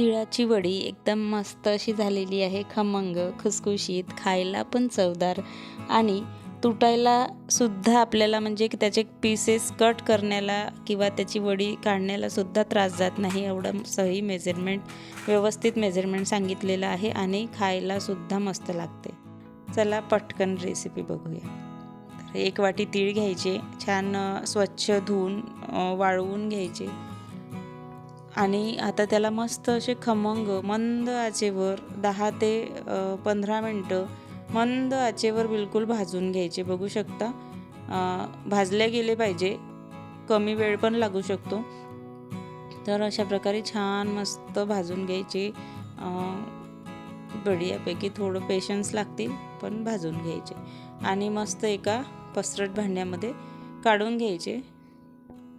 तिळाची वडी एकदम मस्त अशी झालेली आहे. खमंग खुसखुशीत खायला पण चवदार आणि तुटायला सुद्धा आपल्याला म्हणजे की त्याचे पीसेस कट करण्याला किंवा त्याची वडी काढण्याला सुद्धा त्रास जात नाही. एवढं सही मेजरमेंट व्यवस्थित मेजरमेंट सांगितलेलं आहे आणि खायला सुद्धा मस्त लागते. चला पटकन रेसिपी बघूया. तर एक वाटी तीळ घ्यायचे छान स्वच्छ धुवून वाळवून घ्यायचे. आणि आता त्याला मस्त असे खमंग मंद आचेवर दहा ते पंधरा मिनटं मंद आचेवर बिलकुल भाजून घ्यायचे. बघू शकता? भाजले गेले पाहिजे. कमी वेळ पण लागू शकतो. तर अशा प्रकारे छान मस्त भाजून घ्यायचे. बढियापैकी थोडं पेशन्स लागतील पण भाजून घ्यायचे. आणि मस्त एका पसरट भांड्यामध्ये काढून घ्यायचे.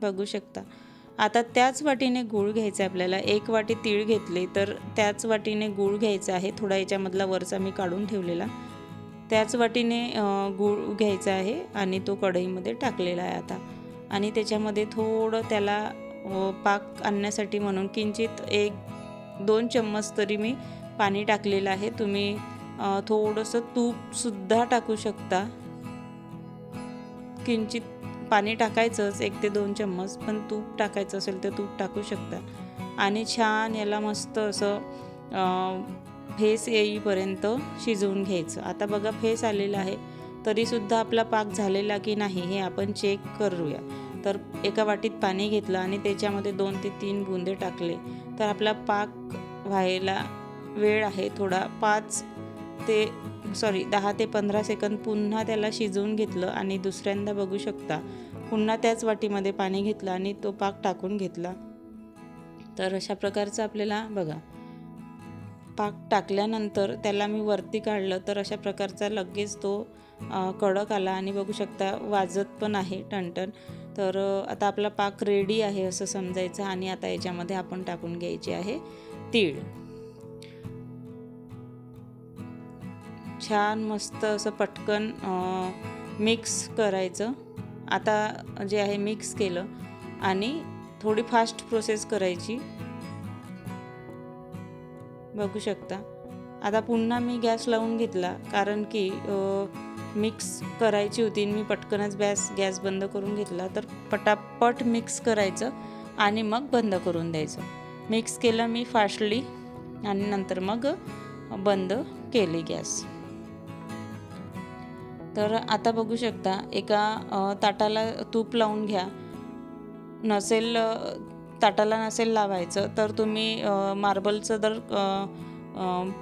बघू शकता? आता त्याच वाटीने गूळ घ्यायचा आहे आपल्याला. एक वाटी तीळ घेतले तर त्याच वाटीने गूळ घ्यायचा आहे. थोडा याच्यामधला वरचा मी काढून ठेवलेला. त्याच वाटीने गूळ घ्यायचा आहे आणि तो कढईमध्ये टाकलेला आहे आता. आणि त्याच्यामध्ये थोडं त्याला पाक आणण्यासाठी म्हणून किंचित एक दोन चम्मच तरी मी पाणी टाकलेलं आहे. तुम्ही थोडंसं तूपसुद्धा टाकू शकता. किंचित पाणी टाकायचंच एक ते दोन चम्मच पण तूप टाकायचं असेल तर तूप टाकू शकता. आणि छान याला मस्त असं फेस येईपर्यंत शिजवून घ्यायचं. आता बघा फेस आलेला आहे तरीसुद्धा आपला पाक झालेला की नाही हे आपण चेक करूया. तर एका वाटीत पाणी घेतलं आणि त्याच्यामध्ये दोन ते तीन बुंदे टाकले. तर आपला पाक व्हायला वेळ आहे थोडा पाच ते सॉरी दहा ते पंधरा सेकंद पुन्हा त्याला शिजवून घेतलं आणि दुसऱ्यांदा बघू शकता. पुन्हा त्याच वाटीमध्ये पाणी घेतलं आणि तो पाक टाकून घेतला. तर अशा प्रकारचं आपल्याला बघा. पाक टाकल्यानंतर त्याला मी वरती काढलं तर अशा प्रकारचा लगेच तो कडक आला आणि बघू शकता वाजत पण आहे टणटण. तर आता आपला पाक रेडी आहे असं समजायचं आणि आता याच्यामध्ये आपण टाकून घ्यायचे आहे तीळ. छान मस्त असं पटकन मिक्स करायचं. आता जे आहे मिक्स केलं आणि थोडी फास्ट प्रोसेस करायची. बघू शकता. आता पुन्हा मी गॅस लावून घेतला कारण की मिक्स करायची होती आणि मी पटकनच गॅस गॅस बंद करून घेतला. तर पटापट मिक्स करायचं आणि मग बंद करून द्यायचं. मिक्स केलं मी फास्टली आणि नंतर मग बंद केली गॅस. तर आता बघू शकता एका ताटाला तूप लावून घ्या. नसेल ताटाला नसेल लावायचं तर तुम्ही मार्बलचं जर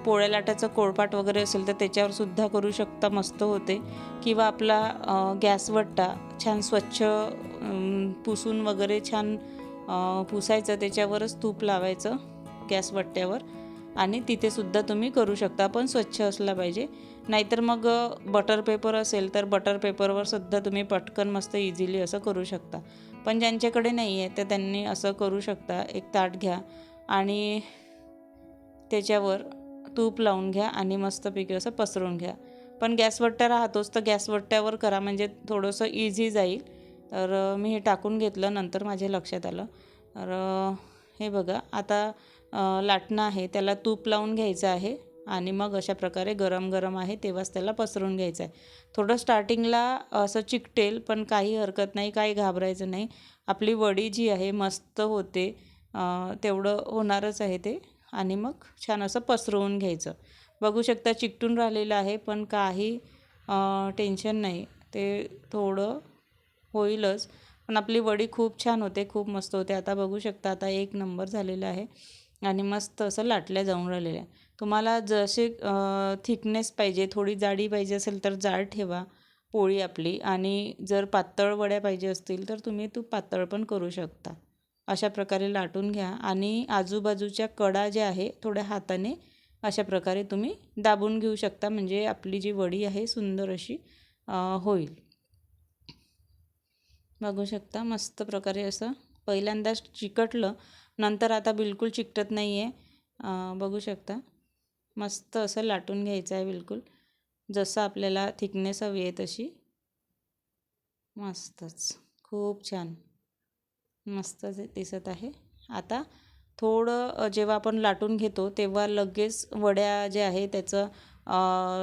पोळ्या लाटाचं कोळपाट वगैरे असेल तर त्याच्यावर सुद्धा करू शकता मस्त होते. किंवा आपला गॅसवट्टा छान स्वच्छ पुसून वगैरे छान पुसायचं त्याच्यावरच तूप लावायचं गॅसवट्ट्यावर आणि तिथेसुद्धा तुम्ही करू शकता. पण स्वच्छ असला पाहिजे. नाहीतर मग बटर पेपर असेल तर बटर पेपरवर सुद्धा तुम्ही पटकन मस्त इझिली असं करू शकता. पण ज्यांच्याकडे नाही आहे तर त्यांनी असं करू शकता. एक ताट घ्या आणि त्याच्यावर तूप लावून घ्या आणि मस्तपैकी असं पसरून घ्या. पण गॅसवट्ट्या राहतोच तर गॅसवट्ट्यावर करा. म्हणजे थोडंसं इझी जाईल. तर मी हे टाकून घेतलं नंतर माझ्या लक्षात आलं. तर हे बघा. आता लाटणं आहे त्याला तूप लावून घ्यायचं आहे आणि मग अशा प्रकारे गरम गरम आहे तेव्हाच त्याला पसरून घ्यायचं आहे. थोडं स्टार्टिंगला असं चिकटेल पण काही हरकत नाही काही घाबरायचं नाही. आपली वडी जी आहे मस्त होते. तेवढं होणारच आहे ते आणि मग छान असं पसरवून घ्यायचं. बघू शकता चिकटून राहिलेलं आहे पण काही टेन्शन नाही. ते थोडं होईलच. पण आपली वडी खूप छान होते खूप मस्त होते. आता बघू शकता आता एक नंबर झालेला आहे. आणि मस्त असं लाटल्या जाऊन राहिलेलं आहे तुम्हाला जसे थिकनेस पाहिजे थोडी जाडी पाहिजे असेल तर जाड ठेवा पोळी आपली. आणि जर पातळ वड्या पाहिजे असतील तर तुम्ही तू पातळ पण करू शकता. अशा प्रकारे लाटून घ्या. आणि आजूबाजूच्या कडा ज्या आहे थोड्या हाताने अशा प्रकारे तुम्ही दाबून घेऊ शकता. म्हणजे आपली जी वडी आहे सुंदर अशी होईल. बघू शकता मस्त प्रकारे असं पहिल्यांदाच चिकटलं नंतर आता बिलकुल चिकटत नाही आहे बघू शकता. मस्त असं लाटून घ्यायचं आहे बिलकुल. जसं आपल्याला थिकनेस हवी आहे तशी. मस्तच. खूप छान. मस्त दिसत आहे. आता थोडं जेव्हा आपण लाटून घेतो तेव्हा लगेच वड्या जे आहे त्याचं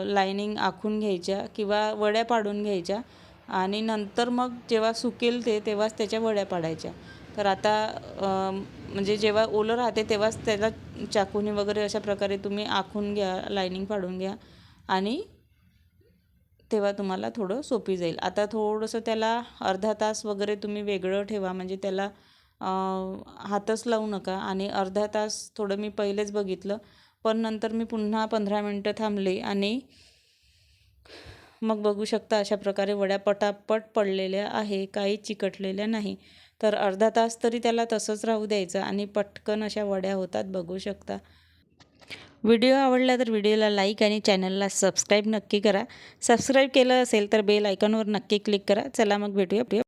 लायनिंग आखून घ्यायच्या किंवा वड्या पाडून घ्यायच्या. आणि नंतर मग जेव्हा सुकेल ते तेव्हाच त्याच्या वड्या पाडायच्या. तर आता म्हणजे जेव्हा ओलं राहते तेव्हाच त्याला चाकूने वगैरे अशा प्रकारे तुम्ही आखून घ्या लायनिंग पाडून घ्या आणि तेव्हा तुम्हाला थोडं सोपी जाईल. आता थोडंसं त्याला अर्धा तास वगैरे तुम्ही वेगळं ठेवा म्हणजे त्याला हातच लावू नका आणि अर्धा तास थोडं मी पहिलेच बघितलं पण नंतर मी पुन्हा पंधरा मिनटं थांबले आणि मग बघू शकता अशा प्रकारे वड्या पटापट पडलेल्या आहे काही चिकटलेल्या नाही. तर अर्धा तास तरी त्याला तसंच राहू द्यायचं आणि पटकन अशा वड्या होतात बघू शकता. व्हिडिओ आवडला तर व्हिडिओला लाईक आणि चॅनलला सबस्क्राईब नक्की करा. सबस्क्राईब केलं असेल तर बेल आयकॉनवर नक्की क्लिक करा. चला मग भेटूया